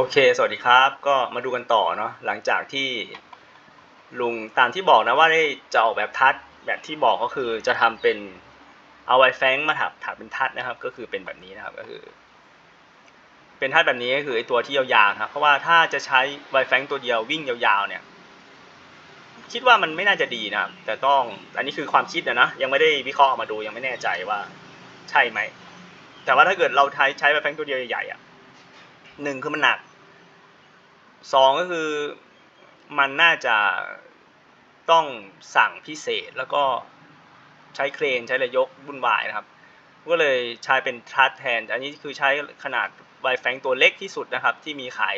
โอเค สวัสดีครับ ก็มาดูกันต่อเนาะ หลังจากที่ลุงตามที่บอกนะว่าได้จะออกแบบทัดแบบที่บอกก็คือจะทำเป็นเอาไวแฟงมาถักถักเป็นทัดนะครับ ก็คือเป็นแบบนี้นะครับ ก็คือ เป็นทัดแบบนี้ก็คือไอตัวที่ยาวๆครับ เพราะว่าถ้าจะใช้ไวแฟงตัวเดียววิ่งยาวๆเนี่ย คิดว่ามันไม่น่าจะดีนะครับ แต่ต้อง อันนี้คือความคิดนะนะ ยังไม่ได้วิเคราะห์ออกมาดูยังไม่แน่ใจว่า ใช่ไหม แต่ว่าถ้าเกิดเราใช้ใช้ไวแฟงตัวเดียวใหญ่ๆอะหนึ่งคือมันหนัก สองก็คือมันน่าจะต้องสั่งพิเศษแล้วก็ใช้เครนใช้ระยกบุ่นวายนะครับ ก็เลยใช้เป็นทัสแทน อันนี้คือใช้ขนาดไวแฟงตัวเล็กที่สุดนะครับ ที่มีขาย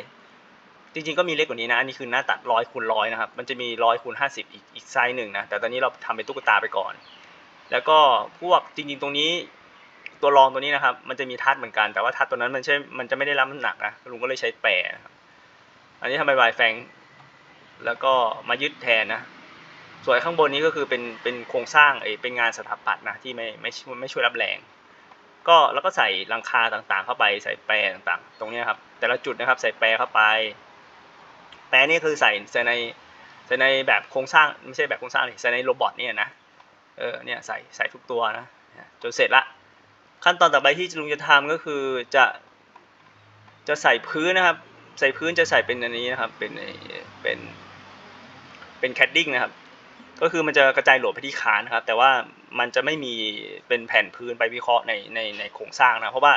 จริงๆก็มีเล็กกว่านี้นะ อันนี้คือหน้าตัดร้อยคูณร้อยนะครับ มันจะมีร้อยคูณห้าสิบอีกอีกไซส์หนึ่งนะ แต่ตอนนี้เราทำเป็นตุ๊กตาไปก่อน แล้วก็พวกจริงๆตรงนี้ตัวรองตัวนี้นะครับ มันจะมีทัดเหมือนกัน แต่ว่าทัดตัวนั้นมันใช่ มันจะไม่ได้รับน้ำหนักนะ ลุงก็เลยใช้แปรนะครับ อันนี้ทำเป็นวายแฟงแล้วก็มายึดแทนนะส่วนข้างบนนี้ก็คือเป็นเป็นโครงสร้างเอเป็นงานสถาปัตย์นะที่ไม่ไม่ไม่ช่วยรับแรง ก็แล้วก็ใส่หลังคาต่างๆ เข้าไปใส่แปรต่างๆ ตรงนี้ครับแต่ละจุดนะครับใส่แปรเข้าไป แปรนี่คือใส่ใส่ในใส่ในแบบโครงสร้างไม่ใช่แบบโครงสร้างใส่ในโรบอทเนี่ยนะเออเนี่ยใส่ใส่ทุกตัวนะจนเสร็จละขั้นตอนต่อไปที่ลุงจะทำก็คือจะจะใส่พื้นนะครับ ใส่พื้นจะใส่เป็นอันนี้นะครับ เป็นเป็นเป็นแคดดิ้งนะครับ ก็คือมันจะกระจายโหลดไปที่คานครับ แต่ว่ามันจะไม่มีเป็นแผ่นพื้นไปวิเคราะห์ในในในโครงสร้างนะเพราะว่า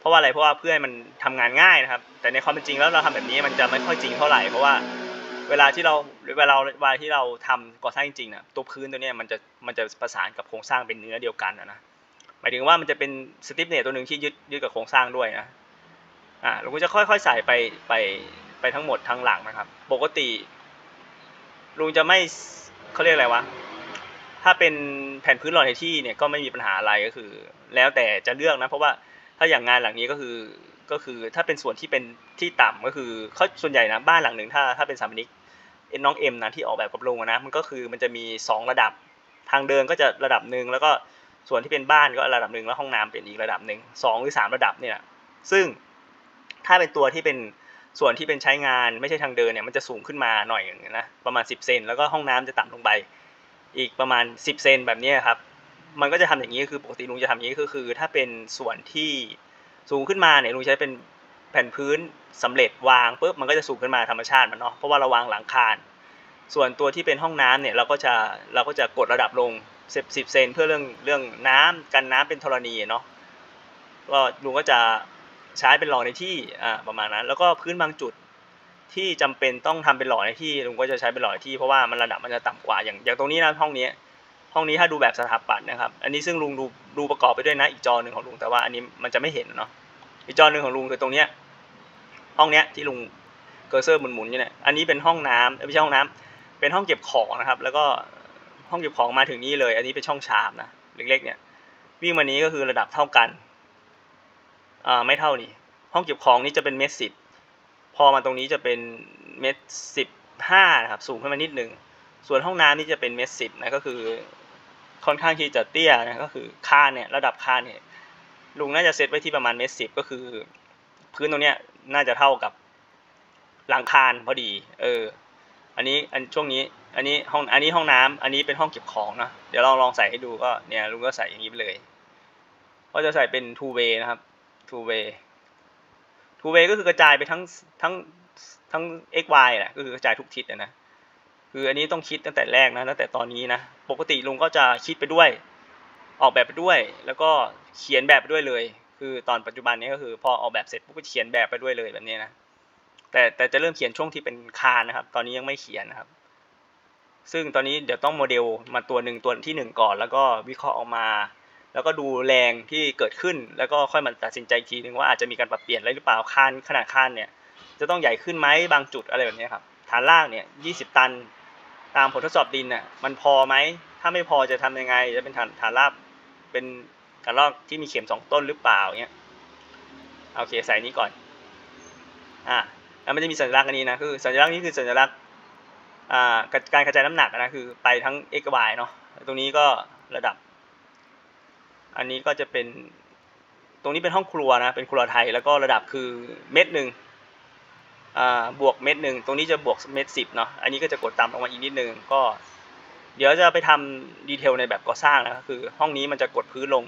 เพราะว่าอะไรเพราะว่าเพื่อให้มันทำงานง่ายนะครับ แต่ในความเป็นจริงแล้วเราทำแบบนี้มันจะไม่ค่อยจริงเท่าไหร่เพราะว่าเวลาที่เราเวลาเวลาที่เราทำก่อสร้างจริงๆนะตัวพื้นตัวนี้มันจะมันจะประสานกับโครงสร้างเป็นเนื้อเดียวกันนะหมายถึงว่ามันจะเป็นสติปเนตตัวหนึ่งที่ยึดยึดกับโครงสร้างด้วยนะ อ่าเราก็จะค่อยๆใส่ไปไปไปทั้งหมดทั้งหลังนะครับ ปกติ ลุงจะไม่เขาเรียกอะไรวะถ้าเป็นแผ่นพื้นหล่อในที่เนี่ยก็ไม่มีปัญหาอะไรก็คือ แล้วแต่จะเลือกนะ เพราะว่าถ้าอย่างงานหลังนี้ก็คือก็คือถ้าเป็นส่วนที่เป็นที่ต่ำก็คือเขาส่วนใหญ่นะบ้านหลังหนึ่งถ้าถ้าเป็นสามนิกนน้องเอ็มนะที่ออกแบบกับลุงนะมันก็คือมันจะมีสองระดับทางเดินก็จะระดับหนึ่งแล้วก็ส่วนที่เป็นบ้านก็ระดับหนึ่งแล้วห้องน้ำเป็นอีกระดับหนึ่งสองหรือสามระดับเนี่ยซึ่ง ถ้าเป็นตัวที่เป็นส่วนที่เป็นใช้งานไม่ใช่ทางเดินเนี่ยมันจะสูงขึ้นมาหน่อยนึงนะประมาณ 10 เซนแล้วก็ห้องน้ำจะต่ำลงไป อีกประมาณ 10 เซนแบบนี้ครับ มันก็จะทำอย่างนี้คือปกติลุงจะทำอย่างนี้ก็คือ ถ้าเป็นส่วนที่สูงขึ้นมาเนี่ยลุงใช้เป็นแผ่นพื้นสำเร็จวางปุ๊บมันก็จะสูงขึ้นมาธรรมชาติมันเนาะเพราะว่าเราวางหลังคาส่วนตัวที่เป็นห้องน้ำเนี่ยเราก็จะเราก็จะกดระดับลงสิบสิบเซนเพื่อเรื่องเรื่องน้ำกันน้ำเป็นธรณีเนาะก็ลุงก็จะ ใช้เป็นหล่อในที่อ่าประมาณนั้น แล้วก็พื้นบางจุดที่จำเป็นต้องทำเป็นหล่อในที่ลุงก็จะใช้เป็นหล่อในที่เพราะว่ามันระดับมันจะต่ำกว่าอย่างอย่างตรงนี้นะห้องนี้ห้องนี้ถ้าดูแบบสถาปัตย์นะครับ อันนี้ซึ่งลุงดูดูประกอบไปด้วยนะอีกจอหนึ่งของลุงแต่ว่าอันนี้มันจะไม่เห็นเนาะอีกจอหนึ่งของลุงคือตรงเนี้ยห้องเนี้ยที่ลุงเกอร์เซอร์หมุนๆอยู่เนี่ยอันนี้เป็นห้องน้ำไม่ใช่ห้องน้ำเป็นห้องเก็บของนะครับ แล้วก็ห้องเก็บของมาถึงนี่เลย อันนี้เป็นช่องชามนะเล็กๆเนี่ยวิ่งมานี้ก็คือระดับเท่ากัน อ่าไม่เท่านี่ห้องเก็บของนี่จะเป็นเมตรสิบพอมาตรงนี้จะเป็นเมตรสิบห้านะครับสูงขึ้นมานิดหนึ่งส่วนห้องน้ำนี่จะเป็นเมตรสิบนะก็คือค่อนข้างที่จะเตี้ยนะก็คือค่าเนี่ยระดับค่าเนี่ยลุงน่าจะเซตไว้ที่ประมาณเมตรสิบก็คือ พื้นตรงเนี้ยน่าจะเท่ากับหลังคานพอดี เออ อันนี้อันช่วงนี้ อันนี้ห้องอันนี้ห้องน้ำอันนี้เป็นห้องเก็บของนะเดี๋ยวลองลองใส่ให้ดูก็เนี่ยลุงก็ใส่อย่างนี้ไปเลย ก็จะใส่เป็น two way นะครับ two way two way ก็คือกระจายไปทั้งทั้งทั้ง x y แหละก็คือกระจายทุกทิศนะคืออันนี้ต้องคิดตั้งแต่แรกนะตั้งแต่ตอนนี้นะปกติลุงก็จะคิดไปด้วยออกแบบไปด้วย แล้วก็เขียนแบบไปด้วยเลย คือตอนปัจจุบันนี้ก็คือพอออกแบบเสร็จปุ๊บก็เขียนแบบไปด้วยเลยแบบนี้นะแต่แต่จะเริ่มเขียนช่วงที่เป็นคานนะครับ ตอนนี้ยังไม่เขียนนะครับ ซึ่งตอนนี้เดี๋ยวต้องโมเดลมาตัวหนึ่งตัวที่หนึ่งก่อน แล้วก็วิเคราะห์ออกมา แล้วก็ดูแรงที่เกิดขึ้น แล้วก็ค่อยมาตัดสินใจทีนึงว่าอาจจะมีการปรับเปลี่ยนอะไรหรือเปล่าคานขนาดคานเนี่ยจะต้องใหญ่ขึ้นไหมบางจุดอะไรแบบนี้ครับฐานล่างเนี่ยยี่สิบตัน ตามผลทดสอบดินน่ะมันพอไหมถ้าไม่พอจะทำยังไง จะเป็นฐานฐานราบเป็นการลอกที่มีเข็มสองต้นหรือเปล่าเงี้ยโอเคใส่นี้ก่อนอ่าแล้วมันจะมีสัญลักษณ์อันนี้นะคือสัญลักษณ์นี้คือสัญลักษณ์อ่าการกระจายน้ำหนักนะคือไปทั้ง x กับ y เนาะตรงนี้ก็ระดับ อันนี้ก็จะเป็นตรงนี้เป็นห้องครัวนะเป็นครัวไทยแล้วก็ระดับคือเม็ดหนึ่งบวกเม็ดหนึ่งตรงนี้จะบวกเม็ดสิบเนาะอันนี้ก็จะกดต่ำลงมาอีกนิดนึงก็ เดี๋ยวจะไปทำดีเทลในแบบก่อสร้างนะคือ ห้องนี้มันจะกดพื้นลง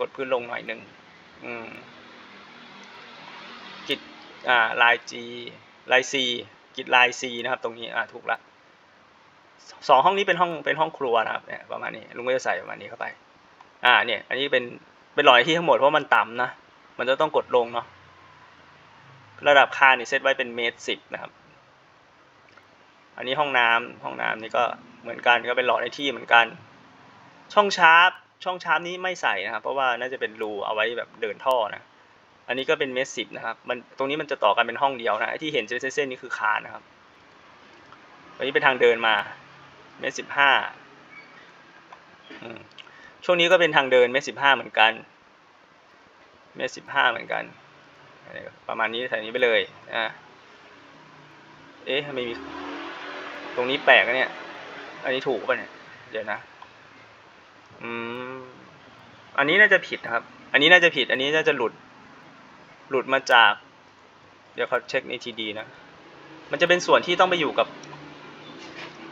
กดพื้นลงหน่อยหนึ่งกิดลาย G ลาย C กิดลาย C นะครับ ตรงนี้ถูกละสองห้องนี้เป็นห้องเป็นห้องครัวนะครับเนี่ยประมาณนี้ลุงก็จะใส่ประมาณนี้เข้าไป อ่าเนี่ยอันนี้เป็นเป็นหลอดที่ทั้งหมดเพราะมันต่ำนะ มันจะต้องกดลงเนาะระดับคานนี่เซตไว้เป็นเมตรสิบนะครับ อันนี้ห้องน้ำห้องน้ำนี่ก็เหมือนกันก็เป็นหลอดในที่เหมือนกัน ช่องชาร์ปช่องชาร์ปนี้ไม่ใส่นะครับ เพราะว่าน่าจะเป็นรูเอาไว้แบบเดินท่อนะอันนี้ก็เป็นเมตรสิบนะครับมันตรงนี้มันจะต่อกันเป็นห้องเดียวนะไอที่เห็นเส้นๆนี่คือคานนะครับอันนี้เป็นทางเดินมาเมตรสิบห้า ช่วงนี้ก็เป็นทางเดินเมตรสิบห้าเหมือนกัน เมตรสิบห้าเหมือนกัน ประมาณนี้ใส่นี้ไปเลยนะเอ๊ะทำไมมี ตรงนี้แปลกนะเนี่ย อันนี้ถูกป่ะเนี่ย เดี๋ยวนะ อืม อันนี้น่าจะผิดครับ อันนี้น่าจะผิด อันนี้น่าจะหลุด หลุดมาจาก เดี๋ยวเขาเช็คในทีดีนะ มันจะเป็นส่วนที่ต้องไปอยู่กับ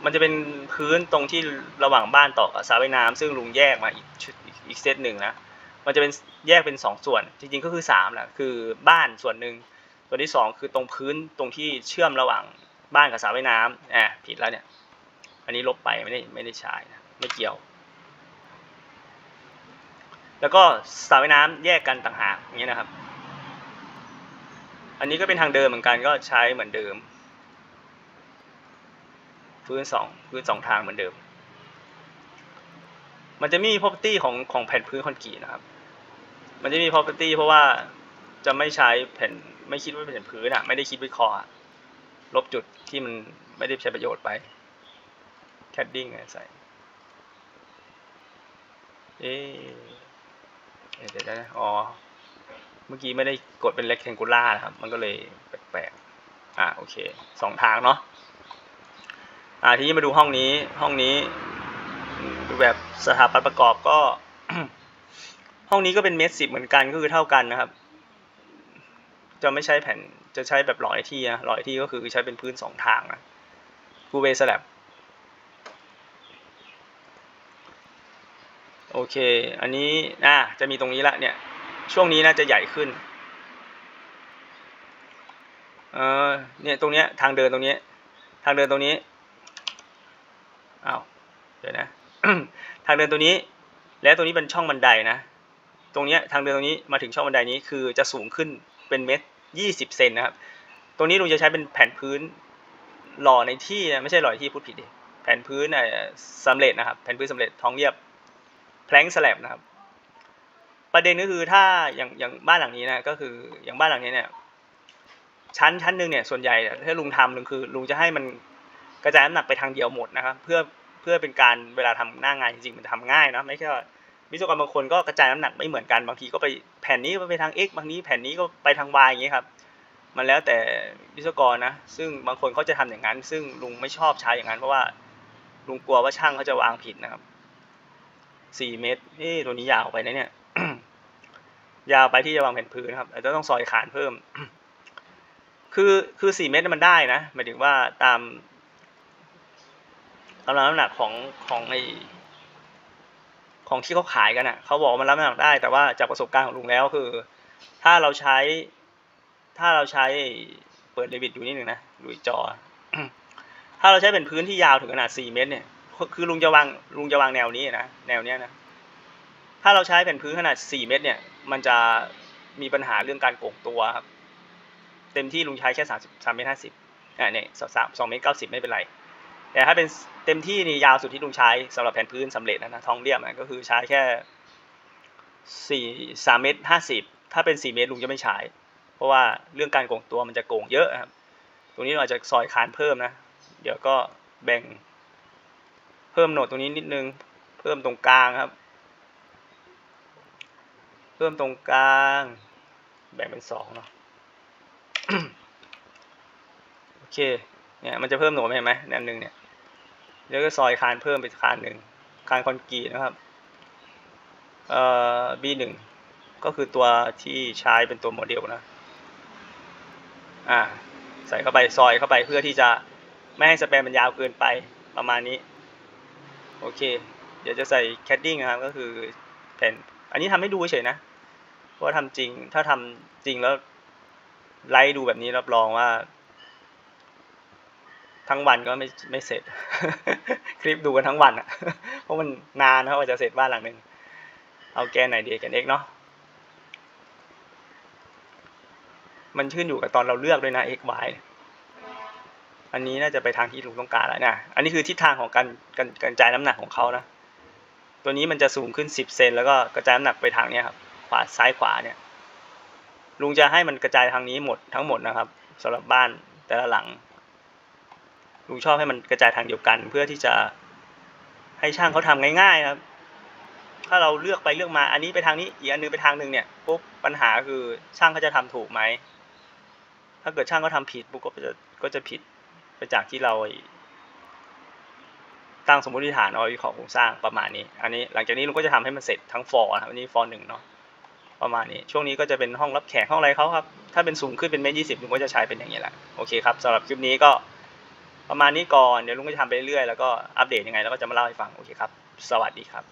มันจะเป็นพื้นตรงที่ระหว่างบ้านต่อกับสระว่ายน้ำซึ่งลุงแยกมาอีกชุดอีกเซตหนึ่งนะมันจะเป็นแยกเป็นสองส่วน จริงๆก็คือสามแหละคือบ้านส่วนหนึ่งส่วนที่สองคือตรงพื้นตรงที่เชื่อมระหว่างบ้านกับสระว่ายน้ำอ่าผิดแล้วเนี่ย อันนี้ลบไปไม่ได้ไม่ได้ใช้นะไม่เกี่ยว แล้วก็สระว่ายน้ำแยกกันต่างหากอย่างนี้นะครับ อันนี้ก็เป็นทางเดิมเหมือนกันก็ใช้เหมือนเดิม พื้นสองพื้นสองทางเหมือนเดิม มันจะมี property ของของแผ่นพื้นคอนกรีตนะครับ มันจะมี property เพราะว่าจะไม่ใช้แผ่นไม่คิดว่าเป็นแผ่นพื้นอะไม่ได้คิดวิเคราะห์ลบจุดที่มันไม่ได้ใช้ประโยชน์ไป cadding ใส่เอ๊เดี๋ยวนะอ๋อ เมื่อกี้ไม่ได้กดเป็น rectangular นะครับ มันก็เลยแปลกๆ อ่าโอเค สองทางเนาะ อ่าทีนี้มาดูห้องนี้ห้องนี้ดูแบบสถาปัตย์ประกอบก็ ห้องนี้ก็เป็นเมตรสิบเหมือนกันก็คือเท่ากันนะครับ จะไม่ใช้แผ่นจะใช้แบบหล่อไอที่นะหล่อไอที่ก็คือใช้เป็นพื้นสองทางนะกูเวสแลบโอเค อันนี้อ่าจะมีตรงนี้ละเนี่ย ช่วงนี้น่าจะใหญ่ขึ้น เออเนี่ยตรงเนี้ยทางเดินตรงนี้ ทางเดินตรงนี้ อ้าวเดี๋ยวนะ ทางเดินตัวนี้ แล้วตรงนี้เป็นช่องบันไดนะ ตรงนี้ทางเดินตรงนี้มาถึงช่องบันไดนี้คือจะสูงขึ้นเป็นเมตรยี่สิบเซนนะครับ ตรงนี้ลุงจะใช้เป็นแผ่นพื้นหล่อในที่นะไม่ใช่หล่อที่พูดผิดดิแผ่นพื้นเอ่อสำเร็จนะครับ แผ่นพื้นสำเร็จท้องเรียบแพลงสแลบนะครับ ประเด็นก็คือถ้าอย่างอย่างบ้านหลังนี้นะก็คืออย่างบ้านหลังนี้เนี่ยชั้นชั้นหนึ่งเนี่ยส่วนใหญ่ถ้าลุงทำลุงคือลุงจะให้มัน กระจายน้ำหนักไปทางเดียวหมดนะครับ เพื่อเพื่อเป็นการเวลาทำหน้างานจริงๆมันทำง่ายนะไม่ใช่ว่าวิศวกรบางคนก็กระจายน้ำหนักไม่เหมือนกันบางทีก็ไปแผ่นนี้ไปทาง x บางนี้แผ่นนี้ก็ไปทาง y อย่างเงี้ยครับมันแล้วแต่วิศวกรนะ ซึ่งบางคนเขาจะทำอย่างนั้น ซึ่งลุงไม่ชอบใช้อย่างนั้นเพราะว่าลุงกลัวว่าช่างเขาจะวางผิดนะครับสี่เมตรนี่ตัวนี้ยาวไปนะเนี่ยยาวไปที่จะวางแผ่นพื้นครับอาจจะต้องซอยขานเพิ่ม คือคือสี่เมตรมันได้นะหมายถึงว่าตาม ตามน้ำหนักของของไอของที่เขาขายกันอะเขาบอกมันรับน้ำหนักได้แต่ว่าจากประสบการณ์ของลุงแล้วคือ ถ้าเราใช้ ถ้าเราใช้เปิดเดวิดอยู่นิดหนึ่งนะดูจอ ถ้าเราใช้เป็นพื้นที่ยาวถึงขนาด 4 เมตรเนี่ย คือลุงจะวางลุงจะวางแนวนี้นะแนวเนี้ยนะถ้าเราใช้แผ่นพื้นขนาด 4 เมตรเนี่ย มันจะมีปัญหาเรื่องการโก่งตัวครับ เต็มที่ลุงใช้แค่ 3 3เมตร50อ่าเนี่ยสองเมตรเก้าสิบไม่เป็นไร แต่ถ้าเป็น เต็มที่นี่ยาวสุดที่ลุงใช้สำหรับแผ่นพื้นสำเร็จนะนะทองเรียบนะก็คือใช้แค่สี่สามเมตรห้าสิบถ้าเป็นสี่เมตรลุงจะไม่ใช้ เพราะว่าเรื่องการโก่งตัวมันจะโก่งเยอะครับ ตรงนี้เราจะซอยคานเพิ่มนะ เดี๋ยวก็แบ่งเพิ่มโหนดตรงนี้นิดนึง เพิ่มตรงกลางครับ เพิ่มตรงกลาง แบ่งเป็นสองเนาะโอเคเนี่ยมันจะเพิ่มโหนดเห็นไหมแนวหนึ่งเนี่ย แล้วก็ซอยคานเพิ่มไปคานหนึ่งคานคอนกรีตนะครับเอ่อ B1 ก็คือตัวที่ใช้เป็นตัวโมเดลนะอ่าใส่เข้าไปซอยเข้าไปเพื่อที่จะไม่ให้สแปมมันยาวเกินไปประมาณนี้ โอเค เดี๋ยวจะใส่แคดดิ้งนะครับ ก็คือแผ่น อันนี้ทำให้ดูเฉยนะเพราะว่าทำจริง ถ้าทำจริงแล้วไลฟ์ดูแบบนี้รับรองว่า ทั้งวันก็ไม่ไม่เสร็จ คลิปดูกันทั้งวันอะเพราะมันนานนะว่าจะเสร็จบ้านหลังหนึ่งเอาแกนไหนดีแกน x เนาะมันขึ้นอยู่กับตอนเราเลือกด้วยนะ x y อันนี้น่าจะไปทางที่ลุงต้องการแล้วนะ อันนี้คือทิศทางของการการกระจายน้ำหนักของเขานะ ตัวนี้มันจะสูงขึ้น 10 เซนแล้วก็กระจายน้ำหนักไปทางเนี้ยครับ ขวาซ้ายขวาเนี่ย ลุงจะให้มันกระจายทางนี้หมดทั้งหมดนะครับสำหรับบ้านแต่ละหลัง ลุงชอบให้มันกระจายทางเดียวกัน เพื่อที่จะให้ช่างเขาทำง่ายๆครับถ้าเราเลือกไปเลือกมาอันนี้ไปทางนี้อีกอันนึงไปทางหนึ่งเนี่ยปุ๊บปัญหาคือช่างเขาจะทำถูกไหมถ้าเกิดช่างเขาทำผิดปุ๊บก็จะก็จะผิดไปจากที่เราตั้งสมมติฐานเอาวิเคราะห์โครงสร้างประมาณนี้ อันนี้หลังจากนี้ลุงก็จะทำให้มันเสร็จทั้งฟอร์นะครับอันนี้ฟอร์หนึ่งเนาะประมาณนี้ช่วงนี้ก็จะเป็นห้องรับแขกห้องอะไรเขาครับถ้าเป็นสูงขึ้นเป็นเมตรยี่สิบลุงก็จะใช้เป็นอย่างนี้แหละโอเคครับสำหรับคลิปนี้ก็ ประมาณนี้ก่อนเดี๋ยวลุงก็จะทำไปเรื่อยๆแล้วก็อัปเดตยังไงแล้วก็จะมาเล่าให้ฟังโอเคครับ สวัสดีครับ